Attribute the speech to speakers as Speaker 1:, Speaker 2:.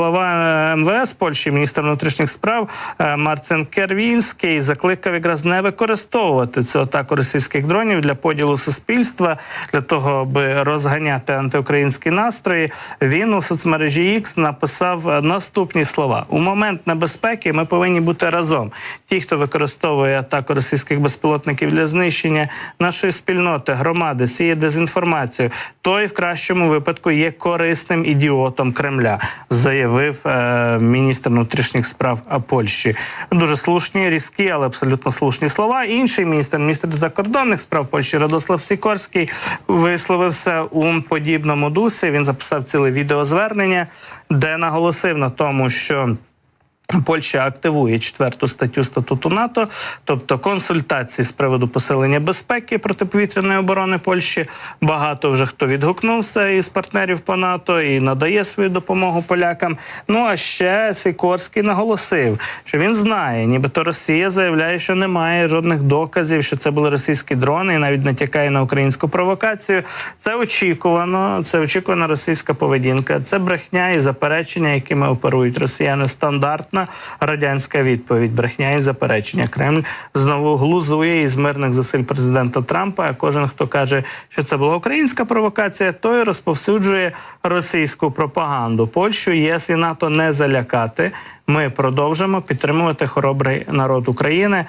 Speaker 1: Голова МВС Польщі, міністр внутрішніх справ е, Марцин Кервінський закликав якраз не використовувати цю атаку російських дронів для поділу суспільства для того, аби розганяти антиукраїнські настрої. Він у соцмережі X написав наступні слова: у момент небезпеки ми повинні бути разом. Ті, хто використовує атаку російських безпілотників для знищення нашої спільноти, громади, сіє дезінформацію, той в кращому випадку є корисним ідіотом Кремля, заявив е, міністр внутрішніх справ Польщі. Дуже слушні, різкі, але абсолютно слушні слова. Інший міністр, міністр закордонних справ Польщі Радослав Сікорський, висловився у подібному дусі. Він записав ціле відеозвернення, де наголосив на тому, що. Польща активує четверту статтю статуту НАТО, тобто консультації з приводу посилення безпеки протиповітряної оборони Польщі. Багато вже хто відгукнувся із партнерів по НАТО і надає свою допомогу полякам. Ну а ще Сікорський наголосив, що він знає, нібито Росія заявляє, що немає жодних доказів, що це були російські дрони, і навіть натякає на українську провокацію. Це очікувано. Це очікувана російська поведінка. Це брехня і заперечення, якими оперують росіяни. Стандартна радянська відповідь. Брехня і заперечення. Кремль знову глузує із мирних зусиль президента Трампа. А кожен, хто каже, що це була українська провокація, той розповсюджує російську пропаганду. Польщу ЄС і НАТО не залякати. Ми продовжимо підтримувати хоробрий народ України.